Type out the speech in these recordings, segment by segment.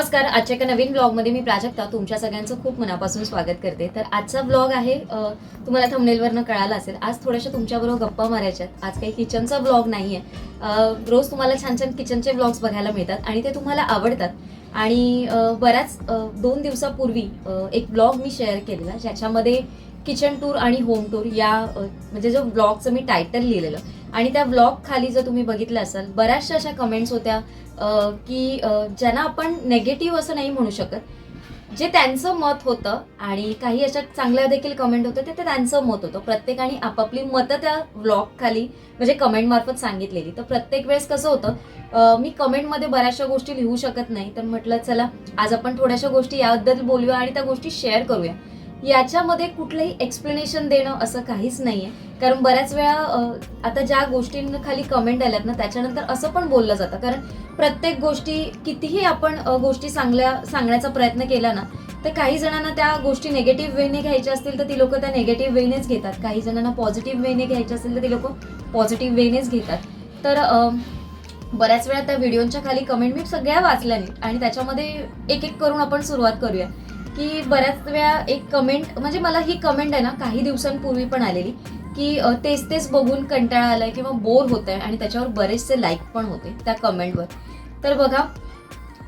नमस्कार. आजच्या एका नवीन ब्लॉगमध्ये मी प्राजक्ता. तुमच्या सगळ्यांचं खूप मनापासून स्वागत करते. तर आजचा ब्लॉग आहे तुम्हाला थंबनेलवरनं कळालं असेल. आज थोड्याशा तुमच्याबरोबर गप्पा मारायच्यात आज काही किचनचा ब्लॉग नाही आहे रोज तुम्हाला छान छान किचनचे ब्लॉग्स बघायला मिळतात आणि ते तुम्हाला आवडतात. आणि बऱ्याच दोन दिवसापूर्वी एक ब्लॉग मी शेअर केलेला ज्याच्यामध्ये किचन टूर आणि होम टूर या म्हणजे जो ब्लॉगचं मी टायटल लिहिलेलं. आणि त्या ब्लॉग खाली जर तुम्ही बघितलं असाल बऱ्याचशा अशा कमेंट्स होत्या की ज्यांना आपण नेगेटिव्ह असं नाही म्हणू शकत. जे त्यांचं मत होतं आणि काही अशा चांगल्या देखील कमेंट होतं ते त्यांचं मत होतं. प्रत्येकाने आपापली मतं त्या ब्लॉग खाली म्हणजे कमेंट मार्फत सांगितलेली. तर प्रत्येक वेळेस कसं होतं मी कमेंटमध्ये बऱ्याचशा गोष्टी लिहू शकत नाही. तर म्हटलं चला आज आपण थोड्याशा गोष्टी याबद्दल बोलूया आणि त्या गोष्टी शेअर करूया. याच्यामध्ये कुठलंही एक्सप्लेनेशन देणं असं काहीच नाही आहे कारण बऱ्याच वेळा आता ज्या गोष्टींखाली कमेंट आल्यात ना त्याच्यानंतर असं पण बोललं जातं. कारण प्रत्येक गोष्टी कितीही आपण गोष्टी चांगल्या सांगण्याचा प्रयत्न केला ना तर काही जणांना त्या गोष्टी नेगेटिव्ह वेने घ्यायच्या असतील तर ती लोक त्या नेगेटिव्ह वेनेच घेतात. काही जणांना पॉझिटिव्ह वेने घ्यायच्या असतील तर ती लोक पॉझिटिव्ह वेनेच घेतात. तर बऱ्याच वेळा त्या व्हिडिओच्या खाली कमेंट मी सगळ्या वाचल्या आणि त्याच्यामध्ये एक एक करून आपण सुरुवात करूया. की बऱ्याच वेळा एक कमेंट म्हणजे मला ही कमेंट आहे ना काही दिवसांपूर्वी पण आलेली की तेच तेच बघून कंटाळा आलाय किंवा बोर होत आहे आणि त्याच्यावर बरेचसे लाईक पण होते त्या कमेंटवर तर बघा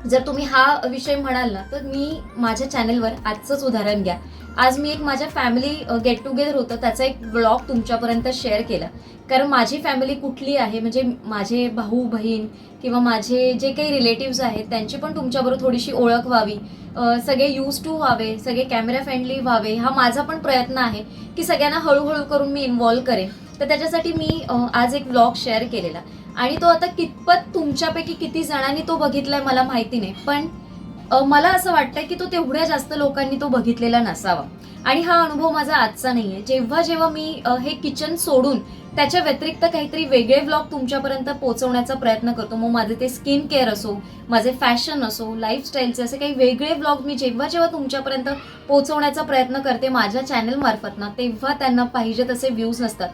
जर तुम्ही हा विषय म्हणाल ना तर मी माझ्या चॅनलवर आजचंच उदाहरण घ्या. आज मी एक माझ्या फॅमिली गेट टुगेदर होतं त्याचा एक ब्लॉग तुमच्यापर्यंत शेअर केला. कारण माझी फॅमिली कुठली आहे म्हणजे माझे भाऊ बहीण किंवा माझे जे काही रिलेटिव्ज आहेत त्यांची पण तुमच्याबरोबर थोडीशी ओळख व्हावी. सगळे यूज टू व्हावे सगळे कॅमेरा फ्रेंडली व्हावे हा माझा पण प्रयत्न आहे की सगळ्यांना हळूहळू करून मी इन्व्हॉल्व करेन. तर त्याच्यासाठी मी आज एक ब्लॉग शेअर केलेला. आणि तो आता कितपत तुमच्यापैकी किती जणांनी तो बघितलाय मला माहिती नाही. पण मला असं वाटतंय की तो तेवढ्या जास्त लोकांनी तो बघितलेला नसावा. आणि हा अनुभव माझा आजचा नाहीये. जेव्हा जेव्हा मी हे किचन सोडून त्याच्या व्यतिरिक्त काहीतरी वेगळे ब्लॉग तुमच्यापर्यंत पोहोचवण्याचा प्रयत्न करतो मग माझे ते स्किन केअर असो माझे फॅशन असो लाईफस्टाईलचे असे काही वेगळे ब्लॉग मी जेव्हा जेव्हा तुमच्यापर्यंत पोहोचवण्याचा प्रयत्न करते माझ्या चॅनलमार्फत ना तेव्हा त्यांना पाहिजे तसे व्ह्यूज नसतात.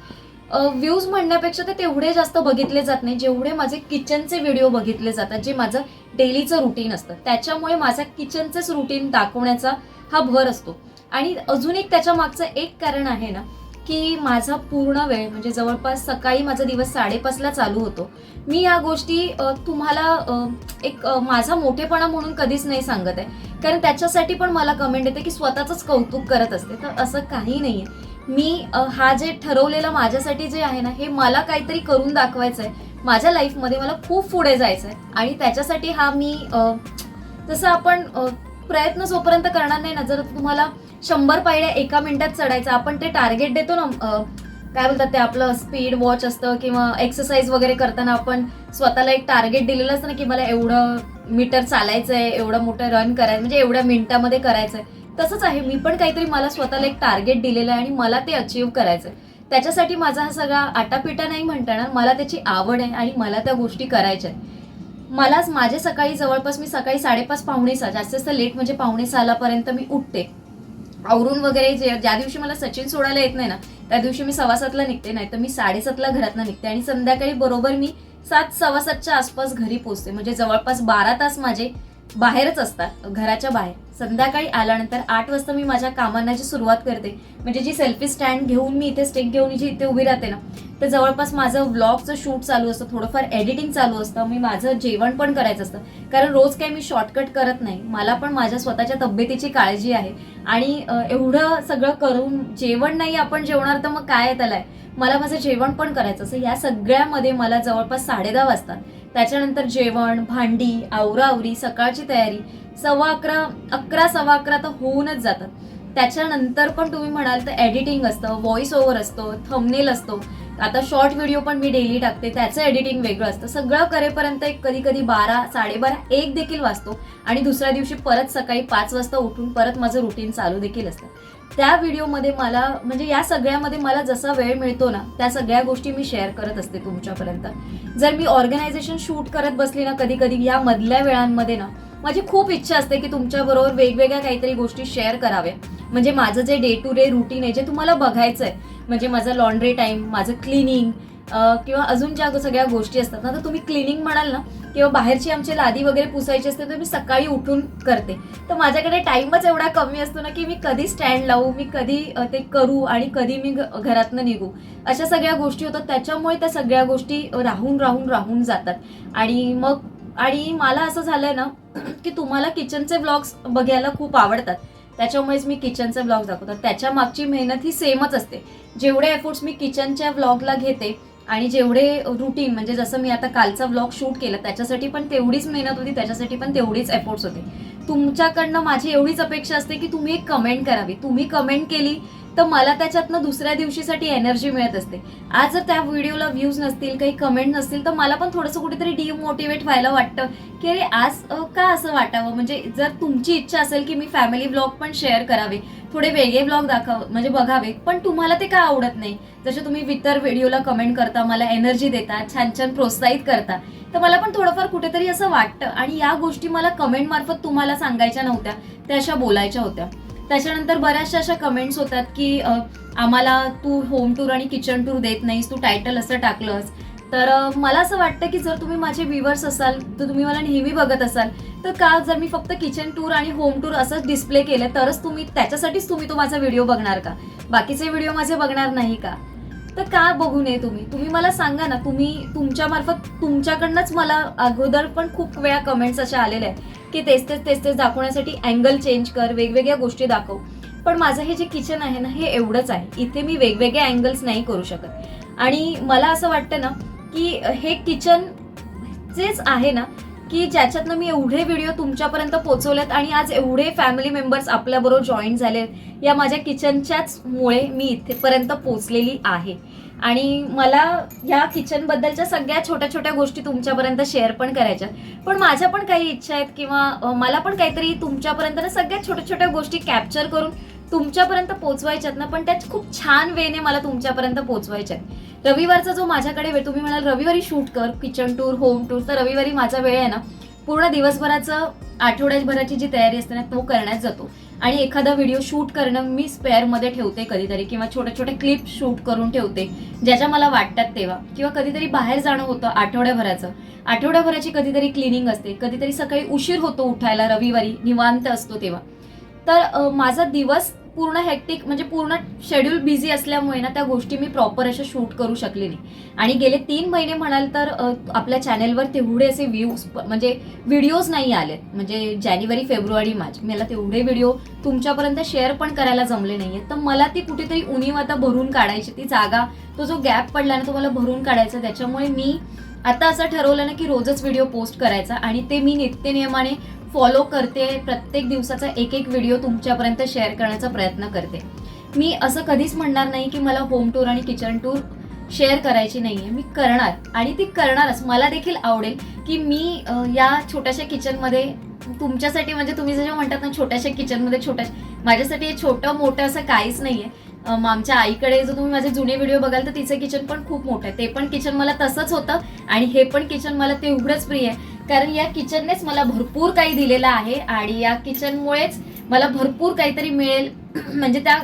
व्ह्यूज म्हणण्यापेक्षा ते तेवढे जास्त बघितले जात नाही. जेवढे माझे किचनचे व्हिडिओ बघितले जातात जे माझं डेलीचं रुटीन असतं. त्याच्यामुळे माझ्या किचनचंच रुटीन दाखवण्याचा हा भर असतो. आणि अजून एक त्याच्या मागचं एक कारण आहे ना की माझा पूर्ण वेळ म्हणजे जवळपास सकाळी माझा दिवस साडेपाचला चालू होतो. मी या गोष्टी तुम्हाला एक माझा मोठेपणा म्हणून कधीच नाही सांगत आहे. कारण त्याच्यासाठी पण मला कमेंट येते की स्वतःच कौतुक करत असते. तर असं काही नाही आहे मी हा जे ठरवलेलं माझ्यासाठी जे आहे ना हे मला काहीतरी करून दाखवायचं आहे माझ्या लाईफमध्ये मला खूप पुढे जायचं आहे आणि त्याच्यासाठी हा मी जसं आपण प्रयत्न जोपर्यंत करणार नाही ना जर तुम्हाला शंभर पायऱ्या एका मिनिटात चढायचं आपण ते टार्गेट देतो ना काय बोलतात ते आपलं स्पीड वॉच असतं किंवा एक्सरसाइज वगैरे करताना आपण स्वतःला एक टार्गेट दिलेलं असतं ना की मला एवढं मीटर चालायचं आहे एवढं मोठं रन करायचं म्हणजे एवढ्या मिनिटामध्ये करायचं आहे तसंच आहे मी पण काहीतरी मला स्वतःला एक टार्गेट दिलेलं आहे आणि मला ते अचीव करायचं आहे त्याच्यासाठी माझा हा सगळा आटापिटा नाही म्हणता येणार मला त्याची आवड आहे आणि मला त्या गोष्टी करायच्या आहेत. मलाच माझे सकाळी जवळपास मी सकाळी साडेपाच पावणे सहा जास्तीत जास्त लेट म्हणजे पावणे सहालापर्यंत मी उठते. आवरून वगैरे जे ज्या दिवशी मला सचिन सोडायला येत नाही ना त्या दिवशी मी सव्वा सातला निघते नाही तर मी साडेसातला घरातनं निघते आणि संध्याकाळी बरोबर मी सात सव्वा सातच्या आसपास घरी पोचते म्हणजे जवळपास बारा तास माझे बाहेरच असतात घराच्या बाहेर. संध्याकाळी आल्यानंतर आठ वाजता मी माझ्या कामांना जी सुरुवात करते म्हणजे जी सेल्फी स्टँड घेऊन मी इथे स्टेक घेऊन जी इथे उभी राहते ना तर जवळपास माझं व्लॉगचं शूट चालू असतं थोडंफार एडिटिंग चालू असतं मी माझं जेवण पण करायचं असतं. कारण रोज काही मी शॉर्टकट करत नाही मला पण माझ्या स्वतःच्या तब्येतीची काळजी आहे. आणि एवढं सगळं करून जेवण नाही आपण जेवणार तर मग काय आहे त्याला? मला माझं जेवण पण करायचं असं या सगळ्यामध्ये मला जवळपास साडेदहा वाजतात. त्याच्यानंतर जेवण भांडी आवरावरी सकाळची तयारी सव्वा अकरा अकरा सव्वा अकरा तर होऊनच जातात. त्याच्यानंतर पण तुम्ही म्हणाल तर एडिटिंग असतं व्हॉइस ओव्हर असतो थंबनेल असतो. आता शॉर्ट व्हिडिओ पण मी डेली टाकते त्याचं एडिटिंग वेगळं असतं. सगळं करेपर्यंत एक कधी कधी बारा साडेबारा एक देखील वाजतो. आणि दुसऱ्या दिवशी परत सकाळी पाच वाजता उठून परत माझं रुटीन चालू देखील असतं. त्या व्हिडिओमध्ये मला म्हणजे या सगळ्यामध्ये मला जसा वेळ मिळतो ना त्या सगळ्या गोष्टी मी शेअर करत असते तुमच्यापर्यंत. जर मी ऑर्गनायझेशन शूट करत बसली ना कधी कधी या मधल्या वेळांमध्ये ना माझी खूप इच्छा असते की तुमच्याबरोबर वेगवेगळ्या काहीतरी गोष्टी शेअर कराव्या म्हणजे माझं जे डे टू डे रुटीन आहे जे तुम्हाला बघायचं आहे म्हणजे माझं लॉन्ड्री टाईम माझं क्लिनिंग किंवा अजून ज्या सगळ्या गोष्टी असतात ना तर तुम्ही क्लिनिंग म्हणाल ना किंवा बाहेरची आमची लादी वगैरे पुसायची असते तर मी सकाळी उठून करते. तर माझ्याकडे टाईमच एवढा कमी असतो ना की मी कधी स्टँड लावू मी कधी ते करू आणि कधी मी घ- घरातनं निघू. अशा सगळ्या गोष्टी होतात त्याच्यामुळे त्या सगळ्या गोष्टी राहून राहून राहून जातात. आणि मग आणि मला असं झालंय ना की तुम्हाला किचनचे ब्लॉग्स बघायला खूप आवडतात. त्याच्यामुळेच मी किचनचे ब्लॉग दाखवतात त्याच्या मागची मेहनत ही सेमच असते. जेवढे एफर्ट्स मी किचनच्या ब्लॉगला घेते आणि जेवढे रुटीन म्हणजे जसं मी आता कालचा ब्लॉग शूट केला त्याच्यासाठी पण तेवढीच मेहनत होती त्याच्यासाठी पण तेवढीच एफर्ट्स होते. तुमच्याकडनं माझी एवढीच अपेक्षा असते की तुम्ही एक कमेंट करावी. तुम्ही कमेंट केली तर मला त्याच्यातनं दुसऱ्या दिवशीसाठी एनर्जी मिळत असते. आज जर त्या व्हिडिओला व्ह्यूज नसतील काही कमेंट नसतील तर मला पण थोडंसं कुठेतरी डिमोटिवेट व्हायला वाटतं. की अरे आज का असं वाटावं? म्हणजे जर तुमची इच्छा असेल की मी फॅमिली ब्लॉग पण शेअर करावे थोडे वेगळे ब्लॉग दाखव म्हणजे बघावे पण तुम्हाला ते का आवडत नाही? जसे तुम्ही इतर व्हिडिओला कमेंट करता मला एनर्जी देता छान छान प्रोत्साहित करता तर मला पण थोडंफार कुठेतरी असं वाटतं. आणि या गोष्टी मला कमेंट मार्फत तुम्हाला सांगायच्या नव्हत्या त्या अशा बोलायच्या होत्या. त्याच्यानंतर बऱ्याचशा अशा कमेंट्स होतात की आम्हाला तू होम टूर आणि किचन टूर देत नाहीस तू टायटल असं टाकलंस. तर मला असं वाटतं की जर तुम्ही माझे व्ह्युअर्स असाल तर तुम्ही मला नेहमी बघत असाल तर का जर मी फक्त किचन टूर आणि होम टूर असंच डिस्प्ले केलं तरच तुम्ही त्याच्यासाठीच तुम्ही तो माझा व्हिडिओ बघणार का? बाकीचे व्हिडिओ माझे बघणार नाही का? तर का बघू नये तुम्ही? तुम्ही मला सांगा ना तुम्ही तुमच्या मार्फत तुमच्याकडनंच मला अगोदर पण खूप वेळा कमेंट्स अशा आलेल्या आहेत. की तेच तेच तेच तेच दाखवण्यासाठी अँगल चेंज कर वेगवेगळ्या गोष्टी दाखव. पण माझं हे जे किचन आहे ना हे एवढंच आहे. इथे मी वेगवेगळे अँगल्स नाही करू शकत. आणि मला असं वाटतं ना की हे किचन जेच आहे ना की ज्याच्यातनं मी एवढे व्हिडिओ तुमच्यापर्यंत पोचवलेत आणि आज एवढे फॅमिली मेंबर्स आपल्याबरोबर जॉईन झालेत या माझ्या किचनच्याच मुळे मी इथेपर्यंत पोचलेली आहे. आणि मला ह्या किचनबद्दलच्या सगळ्या छोट्या छोट्या गोष्टी तुमच्यापर्यंत शेअर पण करायच्या. पण माझ्या पण काही इच्छा आहेत किंवा मला पण काहीतरी तुमच्यापर्यंत ना सगळ्या छोट्या छोट्या गोष्टी कॅप्चर करून तुमच्यापर्यंत पोचवायच्यात ना पण त्यात खूप छान वेने मला तुमच्यापर्यंत पोचवायच्यात आहेत रविवारचा जो माझ्याकडे वेळ तुम्ही म्हणाल रविवारी शूट कर किचन टूर होम टूर तर रविवारी माझा वेळ आहे ना पूर्ण दिवसभराचं आठवड्याभराची जी तयारी असते ना तो करण्यात जातो. आणि एखादा व्हिडिओ शूट करणं मी स्पेअरमध्ये ठेवते कधीतरी किंवा छोटे छोटे क्लिप शूट करून ठेवते ज्याच्या मला वाटतात तेव्हा. किंवा कधीतरी बाहेर जाणं होतं आठवड्याभराचं. आठवड्याभराची कधीतरी क्लिनिंग असते. कधीतरी सकाळी उशीर होतो उठायला रविवारी निवांत असतो तेव्हा. तर माझा दिवस पूर्ण हेक्टिक म्हणजे पूर्ण शेड्यूल बिझी असल्यामुळे ना त्या गोष्टी मी प्रॉपर अशा शूट करू शकले नाही. आणि गेले तीन महिने म्हणाल तर आपल्या चॅनेलवर तेवढे असे व्ह्यूज म्हणजे व्हिडिओज नाही आले म्हणजे जानेवारी फेब्रुवारी मार्च. मला तेवढे व्हिडिओ तुमच्यापर्यंत शेअर पण करायला जमले नाहीये तर मला ती कुठेतरी उणीव आता भरून काढायची ती जागा तो जो गॅप पडला ना तो मला भरून काढायचा त्याच्यामुळे मी आता असं ठरवलं ना की रोजच व्हिडिओ पोस्ट करायचा. आणि ते मी नित्यनियमाने फॉलो करते प्रत्येक दिवसाचा एक एक व्हिडिओ तुमच्यापर्यंत शेअर करण्याचा प्रयत्न करते. मी असं कधीच म्हणणार नाही की मला होम टूर आणि किचन टूर शेअर करायची नाहीये. मी करणार आणि ती करणारच. मला देखील आवडेल की मी या छोट्याशा किचनमध्ये तुमच्यासाठी म्हणजे तुम्ही जसं म्हणतात ना छोट्याशा किचनमध्ये छोट्याशा माझ्यासाठी हे छोटं मोठं असं काहीच नाहीये. आहे आमच्या आईकडे जर तुम्ही माझे जुने व्हिडिओ बघाल तर तिचं किचन पण खूप मोठं आहे. ते पण किचन मला तसंच होतं आणि हे पण किचन मला तेवढंच प्रिय आहे. कारण या किचननेच मला भरपूर काही दिलेलं आहे आणि या किचनमुळेच मला भरपूर काहीतरी मिळेल. म्हणजे त्या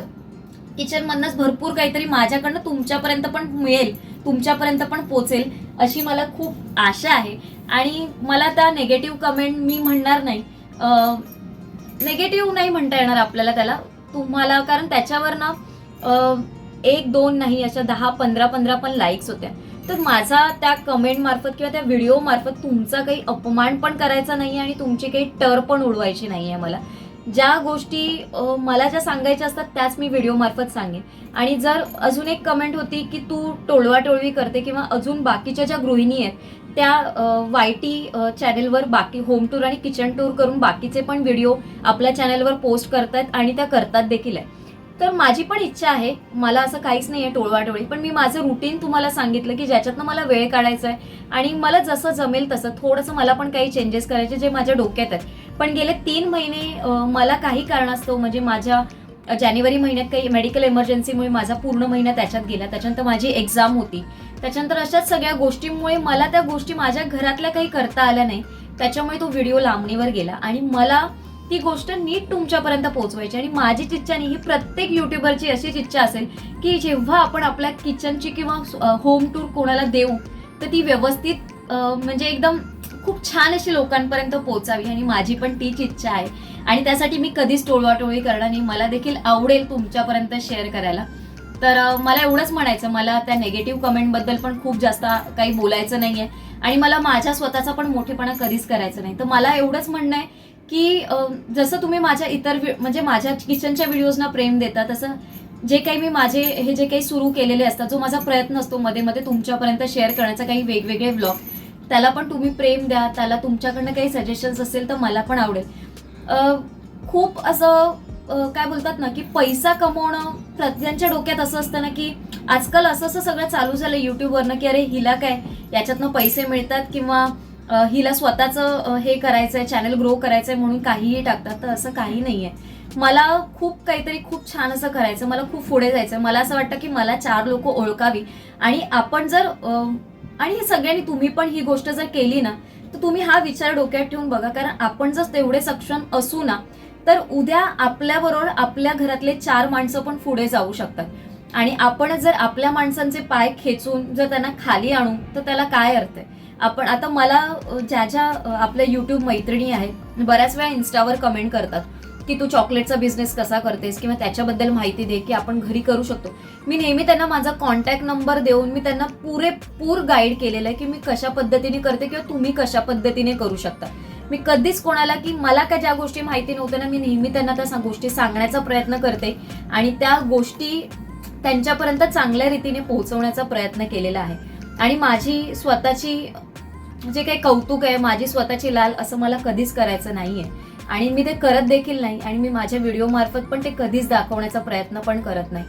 किचनमधनंच भरपूर काहीतरी माझ्याकडनं तुमच्यापर्यंत पण मिळेल तुमच्यापर्यंत पण पोचेल अशी मला खूप आशा आहे. आणि मला त्या नेगेटिव्ह कमेंट मी म्हणणार नाही. नेगेटिव्ह नाही म्हणता येणार आपल्याला त्याला. तुम्हाला कारण त्याच्यावर ना एक दोन नाही अशा दहा पंधरा पंधरा पण लाईक्स होत्या. तर माझा त्या कमेंट मार्फत किंवा त्या व्हिडिओ मार्फत तुमचा काही अपमान पण करायचा नाही आणि तुमची काही टर पण उडवायची नाही आहे मला. ज्या गोष्टी मला ज्या सांगायच्या असतात त्याच मी व्हिडिओ मार्फत सांगेन. आणि जर अजून एक कमेंट होती की तू टोळवाटोळवी करते किंवा अजून बाकीच्या ज्या गृहिणी आहेत त्या वाय टी चॅनेलवर बाकी होम टूर आणि किचन टूर करून बाकीचे पण व्हिडिओ आपल्या चॅनेलवर पोस्ट करतात आणि त्या करतात देखील आहे तर माझी पण इच्छा आहे. मला असं काहीच नाही आहे टोळवाटोळी. पण मी माझं रुटीन तुम्हाला सांगितलं की ज्याच्यातनं मला वेळ काढायचा आहे आणि मला जसं जमेल तसं. थोडंसं मला पण काही चेंजेस करायचे जे माझ्या डोक्यात आहेत. पण गेले तीन महिने मला काही कारणास्तव म्हणजे माझ्या जानेवारी महिन्यात काही मेडिकल इमर्जन्सीमुळे माझा पूर्ण महिना त्याच्यात गेला. त्याच्यानंतर माझी एक्झाम होती. त्याच्यानंतर अशाच सगळ्या गोष्टींमुळे मला त्या गोष्टी माझ्या घरातल्या काही करता आल्या नाही. त्याच्यामुळे तो व्हिडिओ लांबणीवर गेला आणि मला ती गोष्ट नीट तुमच्यापर्यंत पोहोचवायची आणि माझी इच्छा नाही ही प्रत्येक युट्यूबरची अशीच इच्छा असेल की जेव्हा आपण आपल्या किचनची किंवा होम टूर कोणाला देऊ तर ती व्यवस्थित म्हणजे एकदम खूप छान अशी लोकांपर्यंत पोहोचावी आणि माझी पण तीच इच्छा आहे. आणि त्यासाठी मी कधीच टोळवाटोळी करणार नाही. मला देखील आवडेल तुमच्यापर्यंत शेअर करायला. तर मला एवढंच म्हणायचं. मला त्या नेगेटिव्ह कमेंटबद्दल पण खूप जास्त काही बोलायचं नाहीये. आणि मला माझ्या स्वतःचा पण मोठेपणा कधीच करायचं नाही. तर मला एवढंच म्हणणं आहे की जसं तुम्ही माझ्या इतर वि- म्हणजे माझ्या किचनच्या व्हिडिओजना प्रेम देता तसं जे काही मी माझे हे जे काही सुरू केलेले असतात जो माझा प्रयत्न असतो मध्ये मध्ये तुमच्यापर्यंत शेअर करण्याचा काही वेगवेगळे ब्लॉग त्याला पण तुम्ही प्रेम द्या त्याला तुमच्याकडनं काही सजेशन्स असेल तर मला पण आवडेल. खूप असं काय बोलतात ना की पैसा कमवणं प्रत्येकाच्या डोक्यात असं असतं ना की आजकाल असं असं सगळं चालू झालं युट्यूबवरनं की अरे हिला काय याच्यातनं पैसे मिळतात किंवा हिला स्वतःचं हे करायचंय चॅनल ग्रो करायचंय म्हणून काहीही टाकतात तर असं काही नाहीये. मला खूप काहीतरी खूप छान असं करायचं मला खूप पुढे जायचं. मला असं वाटतं की मला चार लोक ओळखावी. आणि आपण जर आणि सगळ्यांनी तुम्ही पण ही गोष्ट जर केली ना तर तुम्ही हा विचार डोक्यात ठेवून बघा. कारण आपण जर तेवढे सक्षम असू ना तर उद्या आपल्याबरोबर आपल्या घरातले चार माणसं पण पुढे जाऊ शकतात. आणि आपण जर आपल्या माणसांचे पाय खेचून जर त्यांना खाली आणू तर त्याला काय अर्थ आहे? आपण आता मला ज्या ज्या आपल्या युट्यूब मैत्रिणी आहेत बऱ्याच वेळा इन्स्टावर कमेंट करतात की तू चॉकलेटचा बिझनेस कसा करतेस किंवा त्याच्याबद्दल माहिती दे की आपण घरी करू शकतो. मी नेहमी त्यांना माझा कॉन्टॅक्ट नंबर देऊन मी त्यांना पुरेपूर गाईड केलेलं आहे की मी कशा पद्धतीने करते किंवा तुम्ही कशा पद्धतीने करू शकता. मी कधीच कोणाला की मला काय ज्या गोष्टी माहिती नव्हत्या ना मी नेहमी त्यांना त्या गोष्टी सांगण्याचा प्रयत्न करते आणि त्या गोष्टी त्यांच्यापर्यंत चांगल्या रीतीने पोहोचवण्याचा प्रयत्न केलेला आहे. आणि माझी स्वतःची जे काही कौतुक आहे माझी स्वतःची लाल असं मला कधीच करायचं नाहीये. आणि मी ते करत देखील नाही आणि मी माझ्या व्हिडिओमार्फत पण ते कधीच दाखवण्याचा प्रयत्न पण करत नाही.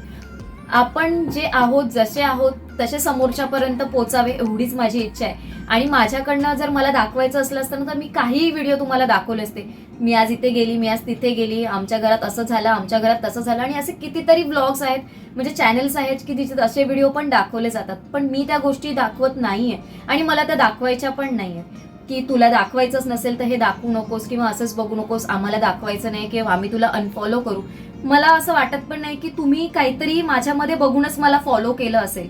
आपण जे आहोत जसे आहोत तसे समोरच्यापर्यंत पोचावे एवढीच माझी इच्छा आहे. आणि माझ्याकडनं जर मला दाखवायचं असलं असतं ना तर मी काहीही व्हिडिओ तुम्हाला दाखवले असते. मी आज इथे गेली मी आज तिथे गेली आमच्या घरात असं झालं आमच्या घरात तसं झालं आणि असे कितीतरी ब्लॉग्स आहेत म्हणजे चॅनल्स आहेत की तिथे असे व्हिडिओ पण दाखवले जातात. पण मी त्या गोष्टी दाखवत नाहीये. आणि मला त्या दाखवायच्या पण नाहीये की तुला दाखवायचंच नसेल तर हे दाखवू नकोस किंवा असंच बघू नकोस आम्हाला दाखवायचं नाही किंवा आम्ही तुला अनफॉलो करू. मला असं वाटत पण नाही की तुम्ही काहीतरी माझ्यामध्ये बघूनच मला फॉलो केलं असेल.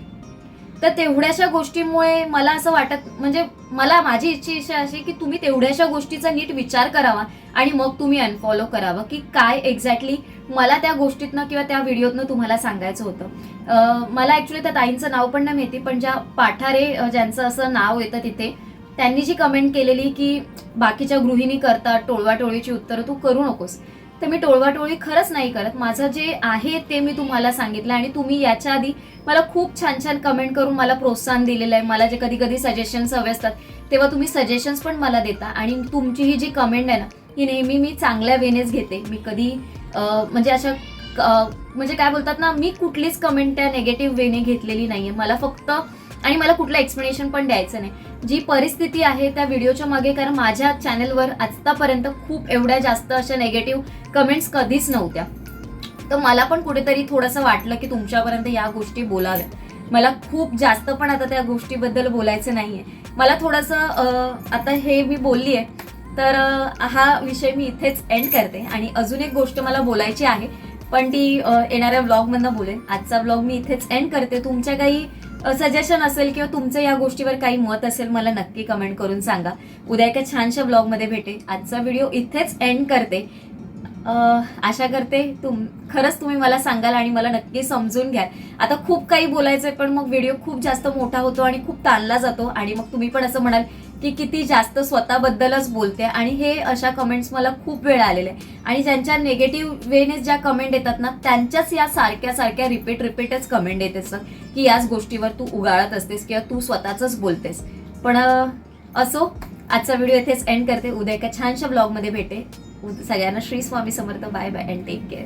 तर तेवढ्याशा गोष्टीमुळे मला असं वाटत म्हणजे मला माझी इच्छा इच्छा अशी की तुम्ही तेवढ्याशा गोष्टीचा नीट विचार करावा आणि मग तुम्ही अनफॉलो करावं की काय एक्झॅक्टली मला त्या गोष्टीतनं किंवा त्या व्हिडिओतनं तुम्हाला सांगायचं होतं. मला ऍक्च्युली त्या ताईंचं नाव पण नाही माहिती पण ज्या पाठारे ज्यांचं असं नाव येतं तिथे त्यांनी जी कमेंट केलेली की बाकीच्या गृहिणी करतात टोळवाटोळीची उत्तरं तू करू नकोस. तर मी टोळवाटोळी खरंच नाही करत. माझं जे आहे ते मी तुम्हाला सांगितलं आणि तुम्ही याच्या आधी मला खूप छान छान कमेंट करून मला प्रोत्साहन दिलेलं आहे. मला जे कधी कधी सजेशन्स हवे असतात तेव्हा तुम्ही सजेशन्स पण मला देता आणि तुमची ही जी कमेंट आहे ना ही नेहमी मी चांगल्या वेनेच घेते. मी कधी म्हणजे अशा म्हणजे काय बोलतात ना मी कुठलीच कमेंट त्या नेगेटिव्ह वेने घेतलेली नाही आहे मला फक्त आणि मला कुठलं एक्सप्लेनेशन पण द्यायचं नाही. जी परिस्थिती आहे त्या व्हिडिओच्या मागे कारण माझ्या चॅनलवर आतापर्यंत खूप एवढ्या जास्त अशा नेगेटिव्ह कमेंट्स कधीच नव्हत्या. तर मला पण कुठेतरी थोडंसं वाटलं की तुमच्यापर्यंत या गोष्टी बोलाव्या मला खूप जास्त पण आता त्या गोष्टीबद्दल बोलायचं नाहीये. मला थोडंसं आता हे मी बोलली आहे तर हा विषय मी इथेच एंड करते. आणि अजून एक गोष्ट मला बोलायची आहे पण ती येणाऱ्या ब्लॉगमधनं बोलेन. आजचा ब्लॉग मी इथेच एंड करते. तुमच्या काही सजेशन असेल किंवा तुमचं या गोष्टीवर काही मत असेल मला नक्की कमेंट करून सांगा. उद्या एका छानशा ब्लॉगमध्ये भेटेल आजचा व्हिडिओ इथेच एंड करते. आशा करते तुम खरंच तुम्ही मला सांगाल आणि मला नक्की समजून घ्याल. आता खूप काही बोलायचंय पण मग व्हिडिओ खूप जास्त मोठा होतो आणि खूप ताणला जातो. आणि मग तुम्ही पण असं म्हणाल की किती जास्त स्वतःबद्दलच बोलते आणि हे अशा कमेंट्स मला खूप वेळ आलेले. आहे आणि ज्यांच्या निगेटिव्ह वेने ज्या कमेंट येतात ना त्यांच्याच या सारख्या सारख्या रिपीट रिपीटच कमेंट येत असतात की याच गोष्टीवर तू उगाळत असतेस किंवा तू स्वतःच बोलतेस. पण असो आजचा व्हिडिओ इथेच एंड करते. उद्या एका छानशा ब्लॉगमध्ये भेटे. सगळ्यांना Shri Swami Samarth. Bye bye and take care